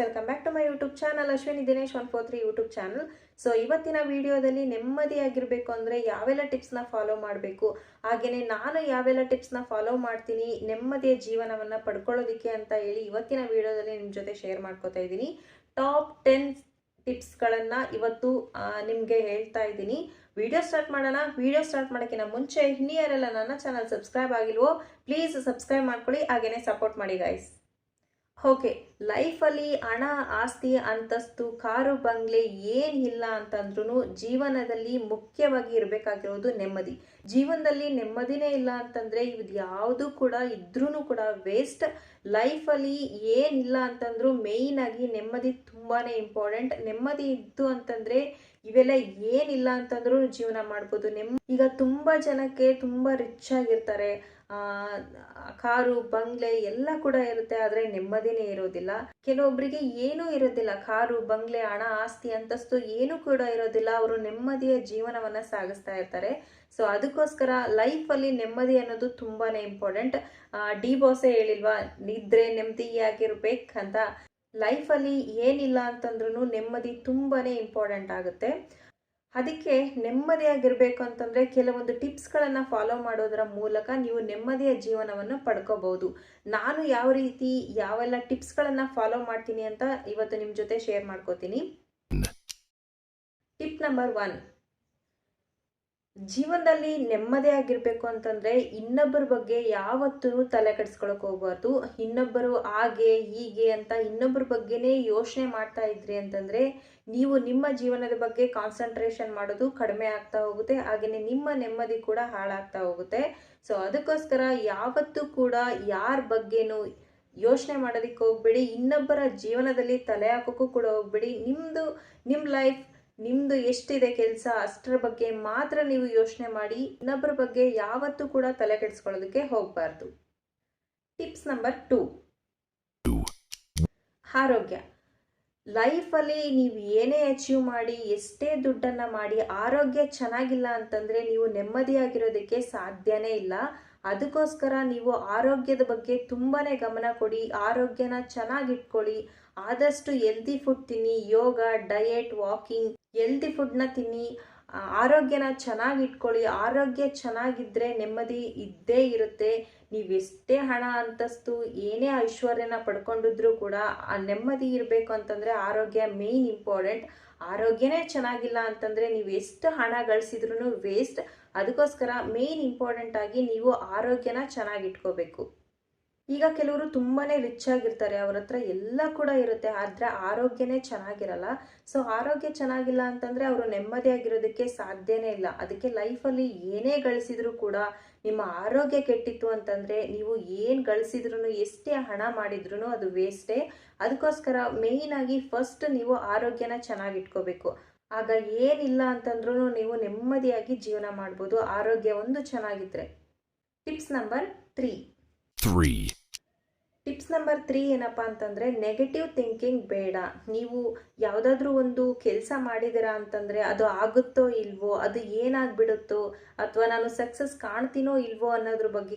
Welcome back to my YouTube channel Ashwini Dinesh one four three YouTube channel so ಇವತ್ತಿನ ವಿಡಿಯೋದಲ್ಲಿ ನೆಮ್ಮದಿಯಾಗಿರಬೇಕು ಅಂದರೆ ಯಾವೆಲ್ಲ ಟಿಪ್ಸ್ನ follow ಮಾಡಬೇಕು? ಹಾಗೆಯೇ ನಾನು ಯಾವೆಲ್ಲ ಟಿಪ್ಸ್ನ ಫಾಲೋ ಮಾಡ್ತೀನಿ, ನೆಮ್ಮದಿಯ ಜೀವನವನ್ನು ಪಡ್ಕೊಳ್ಳೋದಕ್ಕೆ ಅಂತ ಹೇಳಿ ಇವತ್ತಿನ ವಿಡಿಯೋದಲ್ಲಿ ನಿಮ್ಮ ಜೊತೆ ಶೇರ್ ಮಾಡ್ಕೋತಾ ಇದ್ದೀನಿ. ಟಾಪ್ ಟೆನ್ ಟಿಪ್ಸ್ಗಳನ್ನು ಇವತ್ತು ನಿಮಗೆ ಹೇಳ್ತಾ ಇದ್ದೀನಿ. ವಿಡಿಯೋ ಸ್ಟಾರ್ಟ್ ಮಾಡೋಣ. ವಿಡಿಯೋ ಸ್ಟಾರ್ಟ್ ಮಾಡೋಕ್ಕಿಂತ ಮುಂಚೆ ಇನ್ನೂ ಯಾರೆಲ್ಲ ನನ್ನ ಚಾನಲ್ ಸಬ್ಸ್ಕ್ರೈಬ್ ಆಗಿಲ್ವೋ, ಪ್ಲೀಸ್ ಸಬ್ಸ್ಕ್ರೈಬ್ ಮಾಡ್ಕೊಳ್ಳಿ ಹಾಗೆಯೇ ಸಪೋರ್ಟ್ ಮಾಡಿ ಗೈಸ್ ಓಕೆ, ಲೈಫಲ್ಲಿ ಹಣ, ಆಸ್ತಿ, ಅಂತಸ್ತು, ಕಾರು, ಬಂಗ್ಲೆ ಇಲ್ಲ ಅಂತಂದ್ರೂ ಜೀವನದಲ್ಲಿ ಮುಖ್ಯವಾಗಿ ಇರಬೇಕಾಗಿರೋದು ನೆಮ್ಮದಿ. ಜೀವನದಲ್ಲಿ ನೆಮ್ಮದಿನೇ ಇಲ್ಲ ಅಂತಂದರೆ ಇದು ಯಾವುದು ಕೂಡ ಇದ್ರೂ ಕೂಡ ವೇಸ್ಟ್ ಲೈಫಲ್ಲಿ ಏನಿಲ್ಲ ಅಂತಂದರೂ ಮೇಯ್ನಾಗಿ ನೆಮ್ಮದಿ ತುಂಬಾ ಇಂಪಾರ್ಟೆಂಟ್ ನೆಮ್ಮದಿ ಇತ್ತು ಅಂತಂದರೆ ಇವೆಲ್ಲ ಏನಿಲ್ಲ ಅಂತಂದ್ರೂ ಜೀವನ ಮಾಡ್ಬೋದು. ನೆಮ್ಮ ಈಗ ತುಂಬ ಜನಕ್ಕೆ ತುಂಬ ರಿಚ್ ಆಗಿರ್ತಾರೆ. ಆ, ಕಾರು ಬಂಗ್ಲೆ ಎಲ್ಲ ಕೂಡ ಇರುತ್ತೆ ಆದರೆ ನೆಮ್ಮದಿನೇ ಇರೋದಿಲ್ಲ. ಕೆಲವೊಬ್ಬರಿಗೆ ಏನೂ ಇರೋದಿಲ್ಲ. ಕಾರು ಬಂಗ್ಲೆ ಹಣ ಆಸ್ತಿ ಅಂತಸ್ತು ಏನೂ ಕೂಡ ಇರೋದಿಲ್ಲ. ಅವರು ನೆಮ್ಮದಿಯ ಜೀವನವನ್ನ ಸಾಗಿಸ್ತಾ ಇರ್ತಾರೆ. ಸೊ ಅದಕ್ಕೋಸ್ಕರ ಲೈಫಲ್ಲಿ ನೆಮ್ಮದಿ ಅನ್ನೋದು ತುಂಬಾನೇ ಇಂಪಾರ್ಟೆಂಟ್ ಡಿ ಬಾಸೆ ಹೇಳಿಲ್ವಾ? ನಿದ್ರೆ ನೆಮ್ಮದಿಯಾಗಿರ್ಬೇಕಂತ ಲೈಫಲ್ಲಿ ಏನಿಲ್ಲ ಅಂತಂದ್ರೂ ನೆಮ್ಮದಿ ತುಂಬಾ ಇಂಪಾರ್ಟೆಂಟ್ ಆಗುತ್ತೆ. ಅದಕ್ಕೆ ನೆಮ್ಮದಿಯಾಗಿರಬೇಕು ಅಂತಂದರೆ ಕೆಲವೊಂದು ಟಿಪ್ಸ್ಗಳನ್ನು ಫಾಲೋ ಮಾಡೋದರ ಮೂಲಕ ನೀವು ನೆಮ್ಮದಿಯ ಜೀವನವನ್ನು ಪಡ್ಕೋಬಹುದು. ನಾನು ಯಾವ ರೀತಿ ಯಾವೆಲ್ಲ ಟಿಪ್ಸ್ಗಳನ್ನು ಫಾಲೋ ಮಾಡ್ತೀನಿ ಅಂತ ಇವತ್ತು ನಿಮ್ಮ ಜೊತೆ ಶೇರ್ ಮಾಡ್ಕೋತೀನಿ. ಟಿಪ್ ನಂಬರ್ ಒನ್ ಜೀವನದಲ್ಲಿ ನೆಮ್ಮದಿಯಾಗಿರಬೇಕು ಅಂತಂದ್ರೆ ಇನ್ನೊಬ್ಬರ ಬಗ್ಗೆ ಯಾವತ್ತೂ ತಲೆ ಕೆಡಿಸ್ಕೊಳಕ್ ಹೋಗ್ಬಾರ್ದು. ಇನ್ನೊಬ್ಬರು ಹಾಗೆ, ಹೀಗೆ ಅಂತ ಇನ್ನೊಬ್ಬರ ಬಗ್ಗೆನೇ ಯೋಚನೆ ಮಾಡ್ತಾ ಇದ್ರಿ ಅಂತಂದ್ರೆ ನೀವು ನಿಮ್ಮ ಜೀವನದ ಬಗ್ಗೆ ಕಾನ್ಸಂಟ್ರೇಷನ್ ಮಾಡೋದು ಕಡಿಮೆ ಆಗ್ತಾ ಹೋಗುತ್ತೆ. ಹಾಗೆಯೇ ನಿಮ್ಮ ನೆಮ್ಮದಿ ಕೂಡ ಹಾಳಾಗ್ತಾ ಹೋಗುತ್ತೆ. ಸೊ ಅದಕ್ಕೋಸ್ಕರ ಯಾವತ್ತೂ ಕೂಡ ಯಾರ ಬಗ್ಗೆನೂ ಯೋಚನೆ ಮಾಡೋದಕ್ಕೆ ಹೋಗ್ಬೇಡಿ. ಇನ್ನೊಬ್ಬರ ಜೀವನದಲ್ಲಿ ತಲೆ ಹಾಕೋಕ್ಕೂ ಕೂಡ ಹೋಗ್ಬೇಡಿ. ನಿಮ್ಮದು ನಿಮ್ಮ ಲೈಫ್ ನಿಮ್ದು ಎಷ್ಟಿದೆ ಕೆಲಸ ಅಷ್ಟರ ಬಗ್ಗೆ ಮಾತ್ರ ನೀವು ಯೋಚನೆ ಮಾಡಿ ಇನ್ನೊಬ್ಬರ ಬಗ್ಗೆ ಯಾವತ್ತೂ ಕೂಡ ತಲೆ ಕೆಡಿಸ್ಕೊಳ್ಳೋದಕ್ಕೆ ಹೋಗಬಾರ್ದು. Tips number two. ಆರೋಗ್ಯ. ಲೈಫಲ್ಲಿ ನೀವು ಏನೇ ಅಚೀವ್ ಮಾಡಿ, ಎಷ್ಟೇ ದುಡ್ಡನ್ನು ಮಾಡಿ, ಆರೋಗ್ಯ ಚೆನ್ನಾಗಿಲ್ಲ ಅಂತಂದರೆ ನೀವು ನೆಮ್ಮದಿಯಾಗಿರೋದಕ್ಕೆ ಸಾಧ್ಯನೇ ಇಲ್ಲ. ಅದಕ್ಕೋಸ್ಕರ ನೀವು ಆರೋಗ್ಯದ ಬಗ್ಗೆ ತುಂಬಾ ಗಮನ ಕೊಡಿ, ಆರೋಗ್ಯನ ಚೆನ್ನಾಗಿಟ್ಕೊಳ್ಳಿ. ಆದಷ್ಟು ಹೆಲ್ದಿ ಫುಡ್ ತಿನ್ನಿ, ಯೋಗ ಡಯೆಟ್ ವಾಕಿಂಗ್ ಹೆಲ್ದಿ ಫುಡ್ನ ತಿನ್ನಿ. ಆರೋಗ್ಯನ ಚೆನ್ನಾಗಿಟ್ಕೊಳ್ಳಿ. ಆರೋಗ್ಯ ಚೆನ್ನಾಗಿದ್ದರೆ ನೆಮ್ಮದಿ ಇದ್ದೇ ಇರುತ್ತೆ. ನೀವೆಷ್ಟೇ ಹಣ ಅಂತಸ್ತು, ಏನೇ ಐಶ್ವರ್ಯನ ಪಡ್ಕೊಂಡಿದ್ರೂ ಕೂಡ ಆ ನೆಮ್ಮದಿ ಇರಬೇಕು ಅಂತಂದರೆ ಆರೋಗ್ಯ ಮೇನ್ ಇಂಪಾರ್ಟೆಂಟ್ ಆರೋಗ್ಯನೇ ಚೆನ್ನಾಗಿಲ್ಲ ಅಂತಂದರೆ ನೀವು ಎಷ್ಟು ಹಣ ಗಳಿಸಿದ್ರೂ ವೇಸ್ಟ್ ಅದಕ್ಕೋಸ್ಕರ ಮೇನ್ ಇಂಪಾರ್ಟೆಂಟ್ ಆಗಿ ನೀವು ಆರೋಗ್ಯನ ಚೆನ್ನಾಗಿ ಇಟ್ಕೋಬೇಕು. ಈಗ ಕೆಲವರು ತುಂಬಾ ರಿಚ್ ಆಗಿರ್ತಾರೆ, ಅವ್ರ ಹತ್ರ ಎಲ್ಲ ಕೂಡ ಇರುತ್ತೆ, ಆದರೆ ಆರೋಗ್ಯನೇ ಚೆನ್ನಾಗಿರಲ್ಲ. ಸೊ ಆರೋಗ್ಯ ಚೆನ್ನಾಗಿಲ್ಲ ಅಂತಂದರೆ ಅವರು ನೆಮ್ಮದಿಯಾಗಿರೋದಕ್ಕೆ ಸಾಧ್ಯನೇ ಇಲ್ಲ. ಅದಕ್ಕೆ ಲೈಫಲ್ಲಿ ಏನೇ ಗಳಿಸಿದ್ರು ಕೂಡ ನಿಮ್ಮ ಆರೋಗ್ಯ ಕೆಟ್ಟಿತ್ತು ಅಂತಂದರೆ ನೀವು ಏನು ಗಳಿಸಿದ್ರು ಎಷ್ಟೇ ಹಣ ಮಾಡಿದ್ರು ಅದು ವೇಸ್ಟೇ ಅದಕ್ಕೋಸ್ಕರ ಮೇಯ್ನಾಗಿ ಫಸ್ಟ್ ನೀವು ಆರೋಗ್ಯನ ಚೆನ್ನಾಗಿಟ್ಕೋಬೇಕು ಆಗ ಏನಿಲ್ಲ ಅಂತಂದ್ರೂ ನೀವು ನೆಮ್ಮದಿಯಾಗಿ ಜೀವನ ಮಾಡ್ಬೋದು. ಆರೋಗ್ಯ ಒಂದು ಚೆನ್ನಾಗಿದ್ರೆ. Tips number three. Three. Tips number three ಏನಪ್ಪ ಅಂತಂದರೆ ನೆಗೆಟಿವ್ ಥಿಂಕಿಂಗ್ ಬೇಡ. ನೀವು ಯಾವುದಾದ್ರೂ ಒಂದು ಕೆಲಸ ಮಾಡಿದ್ದೀರಾ ಅಂತಂದರೆ ಅದು ಆಗುತ್ತೋ ಇಲ್ವೋ ಅದು ಏನಾಗ್ಬಿಡುತ್ತೋ ಅಥವಾ ನಾನು ಸಕ್ಸಸ್ ಕಾಣ್ತೀನೋ ಇಲ್ವೋ ಅನ್ನೋದ್ರ ಬಗ್ಗೆ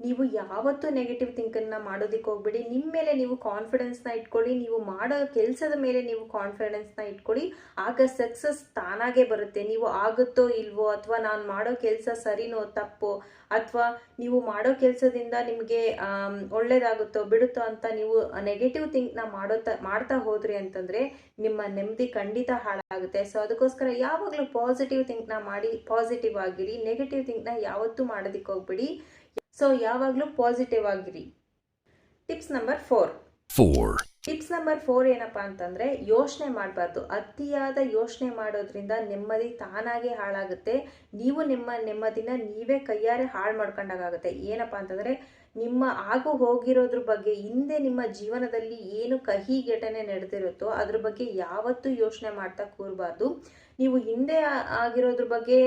ನೀವು ಯಾವತ್ತೂ ನೆಗೆಟಿವ್ ಥಿಂಕನ್ನು ಮಾಡೋದಕ್ಕೆ ಹೋಗ್ಬೇಡಿ. ನಿಮ್ಮ ಮೇಲೆ ನೀವು ಕಾನ್ಫಿಡೆನ್ಸ್ನ ಇಟ್ಕೊಳ್ಳಿ. ನೀವು ಮಾಡೋ ಕೆಲಸದ ಮೇಲೆ ನೀವು ಕಾನ್ಫಿಡೆನ್ಸ್ನ ಇಟ್ಕೊಳ್ಳಿ. ಆಗ ಸಕ್ಸಸ್ ತಾನಾಗೆ ಬರುತ್ತೆ. ನೀವು ಆಗುತ್ತೋ ಇಲ್ವೋ ಅಥವಾ ನಾನು ಮಾಡೋ ಕೆಲಸ ಸರಿನೋ ತಪ್ಪೋ ಅಥವಾ ನೀವು ಮಾಡೋ ಕೆಲಸದಿಂದ ನಿಮಗೆ ಒಳ್ಳೇದಾಗುತ್ತೋ ಬಿಡುತ್ತೋ ಅಂತ ನೀವು ನೆಗೆಟಿವ್ ಥಿಂಕ್ನ ಮಾಡೋ ಮಾಡ್ತಾ ಹೋದ್ರಿ ಅಂತಂದರೆ ನಿಮ್ಮ ನೆಮ್ಮದಿ ಖಂಡಿತ ಹಾಳಾಗುತ್ತೆ. ಸೊ ಅದಕ್ಕೋಸ್ಕರ ಯಾವಾಗಲೂ ಪಾಸಿಟಿವ್ ಥಿಂಕ್ನ ಮಾಡಿ ಪಾಸಿಟಿವ್ ಆಗಿರಿ. ನೆಗೆಟಿವ್ ಥಿಂಕ್ನ ಯಾವತ್ತೂ ಮಾಡೋದಕ್ಕೆ ಹೋಗ್ಬಿಡಿ. ಸೊ ಯಾವಾಗಲೂ ಪಾಸಿಟಿವ್ ಆಗಿರಿ. Tips number four four tips number four ಏನಪ್ಪ ಅಂತಂದರೆ ಯೋಚನೆ ಮಾಡಬಾರ್ದು. ಅತಿಯಾದ ಯೋಚನೆ ಮಾಡೋದ್ರಿಂದ ನೆಮ್ಮದಿ ತಾನಾಗೆ ಹಾಳಾಗುತ್ತೆ. ನೀವು ನಿಮ್ಮ ನೆಮ್ಮದಿನ ನೀವೇ ಕೈಯಾರೆ ಹಾಳು ಮಾಡ್ಕೊಂಡಾಗುತ್ತೆ ಏನಪ್ಪ ಅಂತಂದರೆ ನಿಮ್ಮ ಆಗು ಹೋಗಿರೋದ್ರ ಬಗ್ಗೆ ಹಿಂದೆ ನಿಮ್ಮ ಜೀವನದಲ್ಲಿ ಏನು ಕಹಿ ಘಟನೆ ನಡೆದಿರುತ್ತೋ ಅದ್ರ ಬಗ್ಗೆ ಯಾವತ್ತೂ ಯೋಚನೆ ಮಾಡ್ತಾ ಕೂರಬಾರ್ದು. ನೀವು ಹಿಂದೆ ಆಗಿರೋದ್ರ ಬಗ್ಗೆ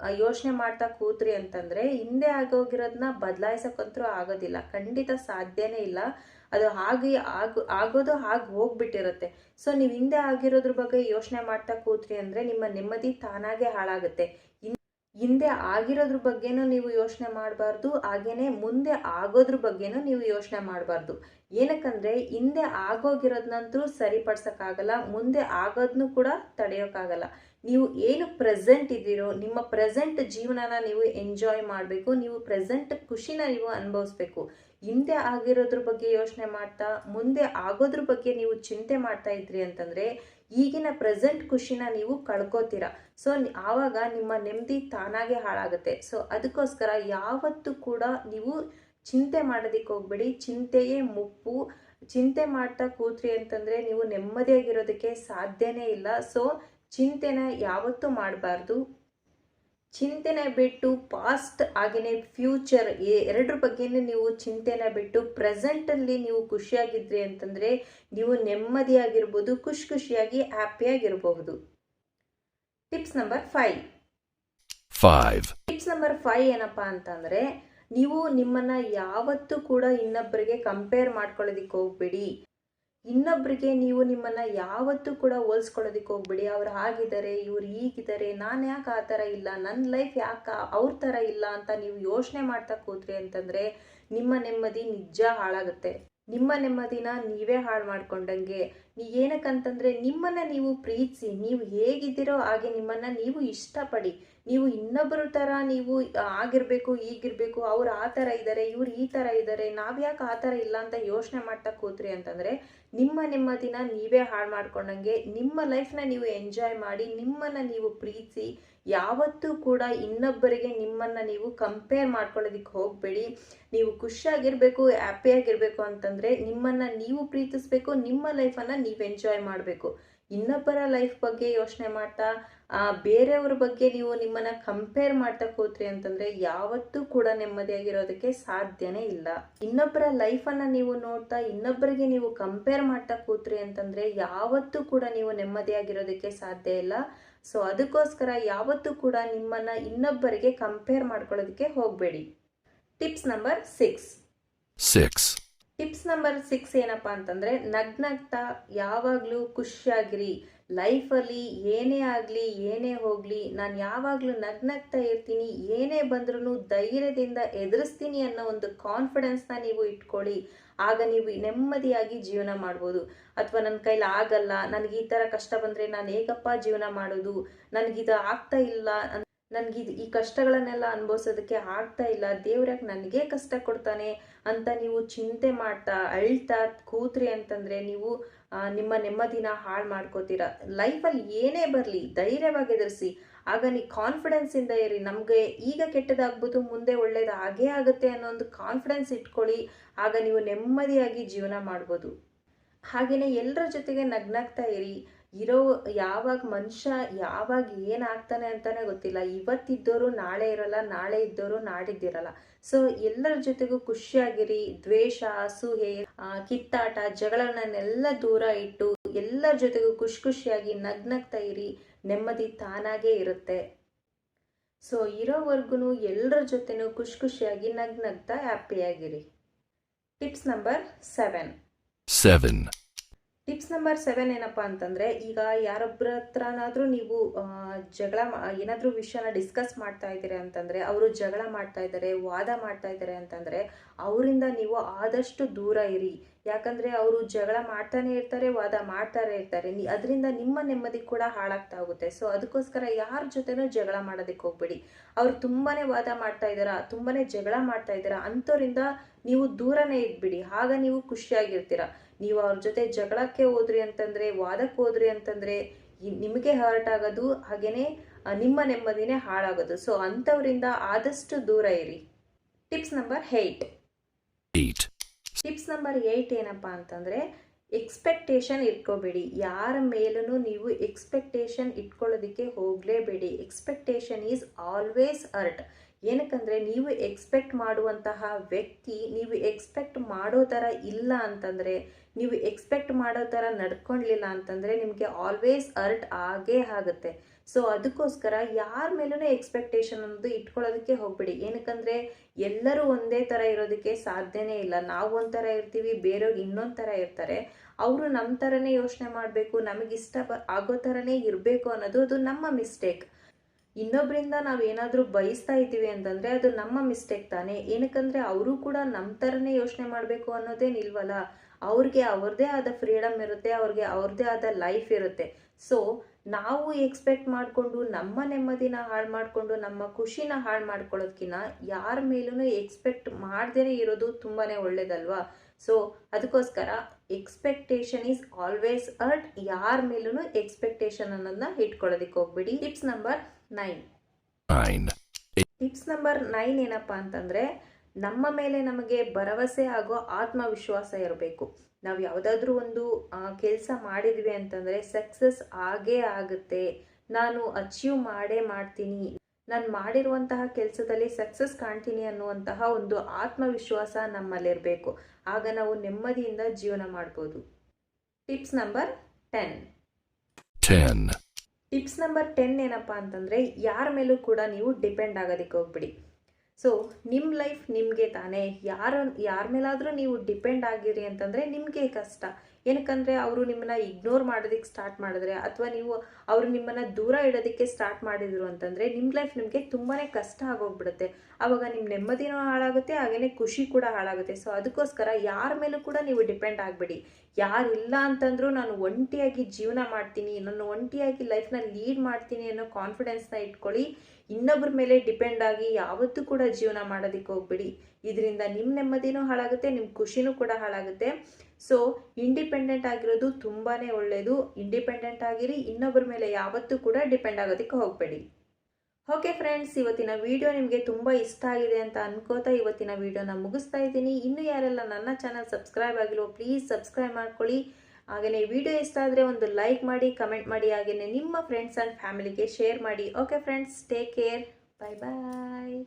ಯೋಚನೆ ಮಾಡ್ತಾ ಕೂತ್ರಿ ಅಂತಂದರೆ ಹಿಂದೆ ಆಗೋಗಿರೋದನ್ನ ಬದಲಾಯಿಸಕ್ಕಂತರೂ ಆಗೋದಿಲ್ಲ. ಖಂಡಿತ ಸಾಧ್ಯನೇ ಇಲ್ಲ. ಅದು ಹಾಗೆ ಆಗ, ಆಗೋದು ಹಾಗೆ ಹೋಗ್ಬಿಟ್ಟಿರುತ್ತೆ. ಸೊ ನೀವು ಹಿಂದೆ ಆಗಿರೋದ್ರ ಬಗ್ಗೆ ಯೋಚನೆ ಮಾಡ್ತಾ ಕೂತ್ರಿ ಅಂದರೆ ನಿಮ್ಮ ನೆಮ್ಮದಿ ತಾನಾಗೆ ಹಾಳಾಗುತ್ತೆ. ಹಿಂದೆ ಆಗಿರೋದ್ರ ಬಗ್ಗೆನೂ ನೀವು ಯೋಚನೆ ಮಾಡಬಾರ್ದು. ಹಾಗೇನೆ ಮುಂದೆ ಆಗೋದ್ರ ಬಗ್ಗೆನೂ ನೀವು ಯೋಚನೆ ಮಾಡಬಾರ್ದು. ಏನಕ್ಕಂದ್ರೆ ಹಿಂದೆ ಆಗೋಗಿರೋದನ್ನಂತೂ ಸರಿಪಡ್ಸೋಕ್ಕಾಗಲ್ಲ. ಮುಂದೆ ಆಗೋದನ್ನು ಕೂಡ ತಡೆಯೋಕ್ಕಾಗಲ್ಲ. ನೀವು ಏನು ಪ್ರೆಸೆಂಟ್ ಇದ್ದೀರೋ, ನಿಮ್ಮ ಪ್ರೆಸೆಂಟ್ ಜೀವನನ ನೀವು ಎಂಜಾಯ್ ಮಾಡಬೇಕು, ನೀವು ಪ್ರೆಸೆಂಟ್ ಖುಷಿನ ನೀವು ಅನುಭವಿಸ್ಬೇಕು. ಹಿಂದೆ ಆಗಿರೋದ್ರ ಬಗ್ಗೆ ಯೋಚನೆ ಮಾಡ್ತಾ, ಮುಂದೆ ಆಗೋದ್ರ ಬಗ್ಗೆ ನೀವು ಚಿಂತೆ ಮಾಡ್ತಾ ಇದ್ರಿ ಅಂತಂದರೆ, ಈಗಿನ ಪ್ರೆಸೆಂಟ್ ಖುಷಿನ ನೀವು ಕಳ್ಕೋತೀರ. ಸೊ ಆವಾಗ ನಿಮ್ಮ ನೆಮ್ಮದಿ ತಾನಾಗೆ ಹಾಳಾಗುತ್ತೆ. ಸೊ ಅದಕ್ಕೋಸ್ಕರ ಯಾವತ್ತೂ ಕೂಡ ನೀವು ಚಿಂತೆ ಮಾಡೋದಕ್ಕೆ ಹೋಗ್ಬೇಡಿ. ಚಿಂತೆಯೇ ಮುಪ್ಪು. ಚಿಂತೆ ಮಾಡ್ತಾ ಕೂತ್ರಿ ಅಂತಂದರೆ ನೀವು ನೆಮ್ಮದಿಯಾಗಿರೋದಕ್ಕೆ ಸಾಧ್ಯನೇ ಇಲ್ಲ. ಸೊ ಚಿಂತೆನ ಯಾವತ್ತೂ ಮಾಡಬಾರ್ದು. ಚಿಂತೆನ ಬಿಟ್ಟು ಪಾಸ್ಟ್ ಹಾಗೆಯೇ ಫ್ಯೂಚರ್ ಎರಡರ ಬಗ್ಗೆನೇ ನೀವು ಚಿಂತೆನ ಬಿಟ್ಟು ಪ್ರೆಸೆಂಟಲ್ಲಿ ನೀವು ಖುಷಿಯಾಗಿದ್ರಿ ಅಂತಂದರೆ ನೀವು ನೆಮ್ಮದಿಯಾಗಿರ್ಬೋದು ಖುಷಿ ಖುಷಿಯಾಗಿ ಹ್ಯಾಪಿಯಾಗಿರಬಹುದು tips number five five tips number five ಏನಪ್ಪ ಅಂತಂದರೆ ನೀವು ನಿಮ್ಮನ್ನು ಯಾವತ್ತೂ ಕೂಡ ಇನ್ನೊಬ್ಬರಿಗೆ ಕಂಪೇರ್ ಮಾಡ್ಕೊಳ್ಳೋದಕ್ಕೆ ಹೋಗ್ಬೇಡಿ. ಇನ್ನೊಬ್ಬರಿಗೆ ನೀವು ನಿಮ್ಮನ್ನು ಯಾವತ್ತೂ ಕೂಡ ಹೋಲ್ಸ್ಕೊಳ್ಳೋದಕ್ಕೆ ಹೋಗ್ಬಿಡಿ. ಅವ್ರು ಹಾಗಿದ್ದಾರೆ, ಇವ್ರು ಹೀಗಿದ್ದಾರೆ, ನಾನು ಯಾಕೆ ಆ ಥರ ಇಲ್ಲ ನನ್ನ ಲೈಫ್ ಯಾಕೆ ಅವ್ರ ಥರ ಇಲ್ಲ ಅಂತ ನೀವು ಯೋಚನೆ ಮಾಡ್ತಾ ಕೂತ್ರಿ ಅಂತಂದರೆ ನಿಮ್ಮ ನೆಮ್ಮದಿ ನಿಜ ಹಾಳಾಗುತ್ತೆ. ನಿಮ್ಮ ನೆಮ್ಮದಿನ ನೀವೇ ಹಾಳು ಮಾಡ್ಕೊಂಡಂಗೆ. ನೀ ಏನಕ್ಕಂತಂದರೆ ನಿಮ್ಮನ್ನು ನೀವು ಪ್ರೀತಿಸಿ, ನೀವು ಹೇಗಿದ್ದೀರೋ ಹಾಗೆ ನಿಮ್ಮನ್ನು ನೀವು ಇಷ್ಟಪಡಿ. ನೀವು ಇನ್ನೊಬ್ಬರ ಥರ ನೀವು ಆಗಿರಬೇಕು, ಈಗಿರಬೇಕು, ಅವ್ರು ಆ ಥರ ಇದ್ದಾರೆ, ಇವ್ರು ಈ ಥರ ಇದ್ದಾರೆ ನಾವ್ಯಾಕೆ ಆ ಥರ ಇಲ್ಲ ಅಂತ ಯೋಚನೆ ಮಾಡ್ತಾ ಕೂತ್ರಿ ಅಂತಂದರೆ ನಿಮ್ಮ ನೆಮ್ಮದಿನ ನೀವೇ ಹಾಳು ಮಾಡ್ಕೊಂಡಂಗೆ, ನಿಮ್ಮ ಲೈಫ್ನ ನೀವು ಎಂಜಾಯ್ ಮಾಡಿ, ನಿಮ್ಮನ್ನು ನೀವು ಪ್ರೀತಿಸಿ ಯಾವತ್ತೂ ಕೂಡ ಇನ್ನೊಬ್ಬರಿಗೆ ನಿಮ್ಮನ್ನು ನೀವು ಕಂಪೇರ್ ಮಾಡ್ಕೊಳ್ಳೋದಕ್ಕೆ ಹೋಗಬೇಡಿ. ನೀವು ಖುಷಿಯಾಗಿರಬೇಕು ಹ್ಯಾಪಿಯಾಗಿರಬೇಕು ಅಂತಂದರೆ ನಿಮ್ಮನ್ನು ನೀವು ಪ್ರೀತಿಸ್ಬೇಕು, ನಿಮ್ಮ ಲೈಫನ್ನು ನೀವು ಎಂಜಾಯ್ ಮಾಡಬೇಕು. ಇನ್ನೊಬ್ಬರ ಲೈಫ್ ಬಗ್ಗೆ ಯೋಚನೆ ಮಾಡ್ತಾ ಬೇರೆಯವ್ರ ಬಗ್ಗೆ ನೀವು ನಿಮ್ಮನ್ನ ಕಂಪೇರ್ ಮಾಡ್ತಾ ಕೂತ್ರಿ ಅಂತಂದ್ರೆ ಯಾವತ್ತೂ ಕೂಡ ನೆಮ್ಮದಿಯಾಗಿರೋದಕ್ಕೆ ಸಾಧ್ಯನೇ ಇಲ್ಲ. ಇನ್ನೊಬ್ಬರ ಲೈಫನ್ನು ನೀವು ನೋಡ್ತಾ ಇನ್ನೊಬ್ಬರಿಗೆ ನೀವು ಕಂಪೇರ್ ಮಾಡ್ತಾ ಕೂತ್ರಿ ಅಂತಂದ್ರೆ ಯಾವತ್ತೂ ಕೂಡ ನೀವು ನೆಮ್ಮದಿಯಾಗಿರೋದಕ್ಕೆ ಸಾಧ್ಯ ಇಲ್ಲ. ಸೊ ಅದಕ್ಕೋಸ್ಕರ ಯಾವತ್ತೂ ಕೂಡ ನಿಮ್ಮನ್ನ ಇನ್ನೊಬ್ಬರಿಗೆ ಕಂಪೇರ್ ಮಾಡ್ಕೊಳ್ಳೋದಕ್ಕೆ ಹೋಗಬೇಡಿ. Tips number six 6, tips number six ಏನಪ್ಪ ಅಂತಂದರೆ, ನಗ್ನಗ್ತಾ ಯಾವಾಗಲೂ ಖುಷಿಯಾಗಿರಿ. ಲೈಫಲ್ಲಿ ಏನೇ ಆಗಲಿ, ಏನೇ ಹೋಗಲಿ, ನಾನು ಯಾವಾಗಲೂ ನಗ್ನಗ್ತಾ ಇರ್ತೀನಿ, ಏನೇ ಬಂದ್ರೂ ಧೈರ್ಯದಿಂದ ಎದುರಿಸ್ತೀನಿ ಅನ್ನೋ ಒಂದು ಕಾನ್ಫಿಡೆನ್ಸ್ನ ನೀವು ಇಟ್ಕೊಳ್ಳಿ. ಆಗ ನೀವು ನೆಮ್ಮದಿಯಾಗಿ ಜೀವನ ಮಾಡ್ಬೋದು. ಅಥವಾ ನನ್ನ ಕೈಲಿ ಆಗಲ್ಲ, ನನಗೆ ಈ ಥರ ಕಷ್ಟ ಬಂದರೆ ನಾನು ಹೇಗಪ್ಪ ಜೀವನ ಮಾಡೋದು ನನಗಿದು ಆಗ್ತಾ ಇಲ್ಲ ನನಗೆ ಇದು ಈ ಕಷ್ಟಗಳನ್ನೆಲ್ಲ ಅನುಭವಿಸೋದಕ್ಕೆ ಆಗ್ತಾ ಇಲ್ಲ. ದೇವ್ರಾಗ ನನಗೆ ಕಷ್ಟ ಕೊಡ್ತಾನೆ ಅಂತ ನೀವು ಚಿಂತೆ ಮಾಡ್ತಾ, ಅಳ್ತಾ ಕೂತ್ರಿ ಅಂತಂದರೆ ನೀವು ನಿಮ್ಮ ನೆಮ್ಮದಿನ ಹಾಳು ಮಾಡ್ಕೋತೀರ. ಲೈಫಲ್ಲಿ ಏನೇ ಬರಲಿ, ಧೈರ್ಯವಾಗಿ ಎದುರಿಸಿ. ಆಗ ನೀವು ಕಾನ್ಫಿಡೆನ್ಸಿಂದ ಇರಿ. ನಮಗೆ ಈಗ ಕೆಟ್ಟದಾಗ್ಬೋದು ಮುಂದೆ ಒಳ್ಳೇದು ಹಾಗೇ ಆಗುತ್ತೆ ಅನ್ನೋ ಒಂದು ಕಾನ್ಫಿಡೆನ್ಸ್ ಇಟ್ಕೊಳ್ಳಿ. ಆಗ ನೀವು ನೆಮ್ಮದಿಯಾಗಿ ಜೀವನ ಮಾಡ್ಬೋದು. ಹಾಗೆಯೇ ಎಲ್ಲರ ಜೊತೆಗೆ ನಗ್ನಗ್ತಾ ಇರಿ. ಇರೋ ಯಾವಾಗ ಮನುಷ್ಯ ಯಾವಾಗ ಏನಾಗ್ತಾನೆ ಅಂತಾನೆ ಗೊತ್ತಿಲ್ಲ. ಇವತ್ತಿದ್ದವರು ನಾಳೆ ಇರಲ್ಲ ನಾಳೆ ಇದ್ದವರು ನಾಡಿದ್ದಿರಲ್ಲ. ಸೊ ಎಲ್ಲರ ಜೊತೆಗೂ ಖುಷಿಯಾಗಿರಿ. ದ್ವೇಷ ಅಸೂಹೆ ಕಿತ್ತಾಟ ಜಗಳಗಳನ್ನೆಲ್ಲ ದೂರ ಇಟ್ಟು ಎಲ್ಲರ ಜೊತೆಗೂ ಖುಷಿ ಖುಷಿಯಾಗಿ ನಗ್ನಗ್ತಾ ಇರಿ. ನೆಮ್ಮದಿ ತಾನಾಗೇ ಇರುತ್ತೆ. ಸೊ ಇರೋವರೆಗೂ ಎಲ್ಲರ ಜೊತೆನೂ ಖುಷಿ ಖುಷಿಯಾಗಿ ನಗ್ನಗ್ತಾ ಹ್ಯಾಪಿಯಾಗಿರಿ tips number seven 7, tips number seven ಏನಪ್ಪ ಅಂತಂದರೆ, ಈಗ ಯಾರೊಬ್ಬರ ಹತ್ರನಾದರೂ ನೀವು ಜಗಳ ಏನಾದರೂ ವಿಷಯನ ಡಿಸ್ಕಸ್ ಮಾಡ್ತಾ ಇದ್ದೀರಿ ಅಂತಂದರೆ, ಅವರು ಜಗಳ ಮಾಡ್ತಾ ಇದ್ದಾರೆ, ವಾದ ಮಾಡ್ತಾ ಇದ್ದಾರೆ ಅಂತಂದರೆ, ಅವರಿಂದ ನೀವು ಆದಷ್ಟು ದೂರ ಇರಿ. ಯಾಕಂದರೆ ಅವರು ಜಗಳ ಮಾಡ್ತಾನೆ ಇರ್ತಾರೆ ವಾದ ಮಾಡ್ತಾನೆ ಇರ್ತಾರೆ. ಅದರಿಂದ ನಿಮ್ಮ ನೆಮ್ಮದಿ ಕೂಡ ಹಾಳಾಗ್ತಾ ಹೋಗುತ್ತೆ. ಸೊ ಅದಕ್ಕೋಸ್ಕರ ಯಾರ ಜೊತೆನೂ ಜಗಳ ಮಾಡೋದಕ್ಕೆ ಹೋಗ್ಬೇಡಿ. ಅವ್ರು ತುಂಬಾ ವಾದ ಮಾಡ್ತಾ ಇದ್ದಾರಾ ತುಂಬಾ ಜಗಳ ಮಾಡ್ತಾ ಇದ್ದಾರಾ ಅಂಥವ್ರಿಂದ ನೀವು ದೂರನೇ ಇದ್ಬಿಡಿ ಆಗ ನೀವು ಖುಷಿಯಾಗಿರ್ತೀರ. ನೀವು ಅವ್ರ ಜೊತೆ ಜಗಳಕ್ಕೆ ಹೋದ್ರಿ ಅಂತಂದ್ರೆ ವಾದಕ್ಕೆ ಹೋದ್ರಿ ಅಂತಂದ್ರೆ ನಿಮಗೆ ಹರ್ಟ್ ಆಗೋದು ಹಾಗೇನೆ ನಿಮ್ಮ ನೆಮ್ಮದಿನೇ ಹಾಳಾಗೋದು. ಸೊ ಅಂಥವರಿಂದ ಆದಷ್ಟು ದೂರ ಇರಿ. Tips number eight. 8, tips number eight ಏನಪ್ಪ ಅಂತಂದರೆ ಎಕ್ಸ್ಪೆಕ್ಟೇಷನ್ ಇಟ್ಕೋಬೇಡಿ. ಯಾರ ಮೇಲೂ ನೀವು ಎಕ್ಸ್ಪೆಕ್ಟೇಷನ್ ಇಟ್ಕೊಳ್ಳೋದಕ್ಕೆ ಹೋಗಲೇಬೇಡಿ. ಎಕ್ಸ್ಪೆಕ್ಟೇಷನ್ ಈಸ್ ಆಲ್ವೇಸ್ ಅರ್ಟ್ ಏನಕ್ಕಂದರೆ, ನೀವು ಎಕ್ಸ್ಪೆಕ್ಟ್ ಮಾಡುವಂತಹ ವ್ಯಕ್ತಿ, ನೀವು ಎಕ್ಸ್ಪೆಕ್ಟ್ ಮಾಡೋ ಥರ ಇಲ್ಲ ಅಂತಂದರೆ, ನೀವು ಎಕ್ಸ್ಪೆಕ್ಟ್ ಮಾಡೋ ಥರ ನಡ್ಕೊಳ್ಲಿಲ್ಲ ಅಂತಂದರೆ ನಿಮಗೆ ಆಲ್ವೇಸ್ ಅರ್ಟ್ ಆಗೇ ಆಗುತ್ತೆ. ಸೊ ಅದಕ್ಕೋಸ್ಕರ ಯಾರ ಮೇಲೂ ಎಕ್ಸ್ಪೆಕ್ಟೇಷನ್ ಅನ್ನೋದು ಇಟ್ಕೊಳ್ಳೋದಕ್ಕೆ ಹೋಗ್ಬೇಡಿ. ಏನಕ್ಕಂದರೆ ಎಲ್ಲರೂ ಒಂದೇ ಥರ ಇರೋದಕ್ಕೆ ಸಾಧ್ಯನೇ ಇಲ್ಲ. ನಾವು ಒಂಥರ ಇರ್ತೀವಿ, ಬೇರೆಯವ್ರು ಇನ್ನೊಂದು ಥರ ಇರ್ತಾರೆ. ಅವರು ನಮ್ಮ ಥರನೇ ಯೋಚನೆ ಮಾಡಬೇಕು ನಮಗಿಷ್ಟ ಬ, ಆಗೋ ಥರನೇ ಇರಬೇಕು ಅನ್ನೋದು ಅದು ನಮ್ಮ ಮಿಸ್ಟೇಕ್ ಇನ್ನೊಬ್ಬರಿಂದ ನಾವು ಏನಾದರೂ ಬಯಸ್ತಾ ಇದ್ದೀವಿ ಅಂತಂದರೆ ಅದು ನಮ್ಮ ಮಿಸ್ಟೇಕ್ ತಾನೇ. ಏನಕ್ಕಂದರೆ ಅವರು ಕೂಡ ನಮ್ಮ ಥರನೇ ಯೋಚನೆ ಮಾಡಬೇಕು ಅನ್ನೋದೇನಿಲ್ವಲ್ಲ ಅವ್ರಿಗೆ ಅವ್ರದ್ದೇ ಆದ ಫ್ರೀಡಮ್ ಇರುತ್ತೆ, ಅವ್ರಿಗೆ ಅವ್ರದ್ದೇ ಆದ ಲೈಫ್ ಇರುತ್ತೆ. ಸೊ ನಾವು ಎಕ್ಸ್ಪೆಕ್ಟ್ ಮಾಡಿಕೊಂಡು ನಮ್ಮ ನೆಮ್ಮದಿನ ಹಾಳು ಮಾಡಿಕೊಂಡು ನಮ್ಮ ಖುಷಿನ ಹಾಳು ಮಾಡ್ಕೊಳ್ಳೋದ್ಕಿನ್ನ ಯಾರ ಮೇಲೂ ಎಕ್ಸ್ಪೆಕ್ಟ್ ಮಾಡದೇ ಇರೋದು ತುಂಬಾ ಒಳ್ಳೇದಲ್ವಾ? ಸೊ ಅದಕ್ಕೋಸ್ಕರ ಎಕ್ಸ್ಪೆಕ್ಟೇಷನ್ ಈಸ್ ಆಲ್ವೇಸ್ ಅರ್ಟ್ ಯಾರ ಮೇಲೂ ಎಕ್ಸ್ಪೆಕ್ಟೇಷನ್ ಅನ್ನೋದನ್ನ ಇಟ್ಕೊಳ್ಳೋದಕ್ಕೆ ಹೋಗ್ಬಿಡಿ. Tips number nine 9, tips number nine ಏನಪ್ಪಾ ಅಂತಂದರೆ ನಮ್ಮ ಮೇಲೆ ನಮಗೆ ಭರವಸೆ ಆಗೋ ಆತ್ಮವಿಶ್ವಾಸ ಇರಬೇಕು. ನಾವು ಯಾವುದಾದ್ರೂ ಒಂದು ಕೆಲಸ ಮಾಡಿದ್ವಿ ಅಂತಂದರೆ ಸಕ್ಸಸ್ ಆಗೇ ಆಗುತ್ತೆ. ನಾನು ಅಚೀವ್ ಮಾಡೇ ಮಾಡ್ತೀನಿ. ನಾನು ಮಾಡಿರುವಂತಹ ಕೆಲಸದಲ್ಲಿ ಸಕ್ಸಸ್ ಕಾಣ್ತೀನಿ ಅನ್ನುವಂತಹ ಒಂದು ಆತ್ಮವಿಶ್ವಾಸ ನಮ್ಮಲ್ಲಿರಬೇಕು. ಆಗ ನಾವು ನೆಮ್ಮದಿಯಿಂದ ಜೀವನ ಮಾಡ್ಬೋದು. Tips number ten. 10, tips number ten ಏನಪ್ಪಾ ಅಂತಂದರೆ ಯಾರ ಮೇಲೂ ಕೂಡ ನೀವು ಡಿಪೆಂಡ್ ಆಗೋದಕ್ಕೆ ಹೋಗ್ಬಿಡಿ. ಸೊ ನಿಮ್ಮ ಲೈಫ್ ನಿಮಗೆ ತಾನೇ. ಯಾರ ಯಾರ ಮೇಲಾದರೂ ನೀವು ಡಿಪೆಂಡ್ ಆಗಿರಿ ಅಂತಂದರೆ ನಿಮಗೆ ಕಷ್ಟ. ಏನಕ್ಕಂದರೆ ಅವರು ನಿಮ್ಮನ್ನ ಇಗ್ನೋರ್ ಮಾಡೋದಕ್ಕೆ ಸ್ಟಾರ್ಟ್ ಮಾಡಿದ್ರೆ ಅಥವಾ ನೀವು ಅವರು ನಿಮ್ಮನ್ನು ದೂರ ಇಡೋದಕ್ಕೆ ಸ್ಟಾರ್ಟ್ ಮಾಡಿದ್ರು ಅಂತಂದರೆ ನಿಮ್ಮ ಲೈಫ್ ನಿಮಗೆ ತುಂಬಾ ಕಷ್ಟ ಆಗೋಗ್ಬಿಡುತ್ತೆ. ಆವಾಗ ನಿಮ್ಮ ನೆಮ್ಮದಿನೂ ಹಾಳಾಗುತ್ತೆ ಹಾಗೆಯೇ ಖುಷಿ ಕೂಡ ಹಾಳಾಗುತ್ತೆ. ಸೊ ಅದಕ್ಕೋಸ್ಕರ ಯಾರ ಮೇಲೂ ಕೂಡ ನೀವು ಡಿಪೆಂಡ್ ಆಗಬೇಡಿ. ಇಲ್ಲ ಅಂತಂದ್ರೂ ನಾನು ಒಂಟಿಯಾಗಿ ಜೀವನ ಮಾಡ್ತೀನಿ ನಾನು ಒಂಟಿಯಾಗಿ ಲೈಫ್ನ ಲೀಡ್ ಮಾಡ್ತೀನಿ ಅನ್ನೋ ಕಾನ್ಫಿಡೆನ್ಸ್ನ ಇಟ್ಕೊಳ್ಳಿ. ಇನ್ನೊಬ್ಬರ ಮೇಲೆ ಡಿಪೆಂಡ್ ಆಗಿ ಯಾವತ್ತೂ ಕೂಡ ಜೀವನ ಮಾಡೋದಕ್ಕೆ ಹೋಗ್ಬೇಡಿ. ಇದರಿಂದ ನಿಮ್ಮ ನೆಮ್ಮದಿನೂ ಹಾಳಾಗುತ್ತೆ ನಿಮ್ಮ ಖುಷಿನೂ ಕೂಡ ಹಾಳಾಗುತ್ತೆ. ಸೊ ಇಂಡಿಪೆಂಡೆಂಟ್ ಆಗಿರೋದು ತುಂಬಾ ಒಳ್ಳೆಯದು ಇಂಡಿಪೆಂಡೆಂಟ್ ಆಗಿರಿ, ಇನ್ನೊಬ್ಬರ ಮೇಲೆ ಯಾವತ್ತೂ ಕೂಡ ಡಿಪೆಂಡ್ ಆಗೋದಕ್ಕೆ ಹೋಗಬೇಡಿ. ಓಕೆ ಫ್ರೆಂಡ್ಸ್ ಇವತ್ತಿನ ವಿಡಿಯೋ ನಿಮಗೆ ತುಂಬ ಇಷ್ಟ ಆಗಿದೆ ಅಂತ ಅನ್ಕೋತಾ ಇವತ್ತಿನ ವಿಡಿಯೋನ ಮುಗಿಸ್ತಾ ಇದ್ದೀನಿ. ಇನ್ನು ಯಾರೆಲ್ಲ ನನ್ನ ಚಾನಲ್ ಸಬ್ಸ್ಕ್ರೈಬ್ ಆಗಿಲ್ವೋ ಪ್ಲೀಸ್ ಸಬ್ಸ್ಕ್ರೈಬ್ ಮಾಡ್ಕೊಳ್ಳಿ. ಹಾಗೆಯೇ ವಿಡಿಯೋ ಇಷ್ಟ ಆದರೆ ಒಂದು ಲೈಕ್ ಮಾಡಿ ಕಮೆಂಟ್ ಮಾಡಿ ಹಾಗೆಯೇ ನಿಮ್ಮ ಫ್ರೆಂಡ್ಸ್ ಆ್ಯಂಡ್ ಫ್ಯಾಮಿಲಿಗೆ ಶೇರ್ ಮಾಡಿ. Okay friends take care bye bye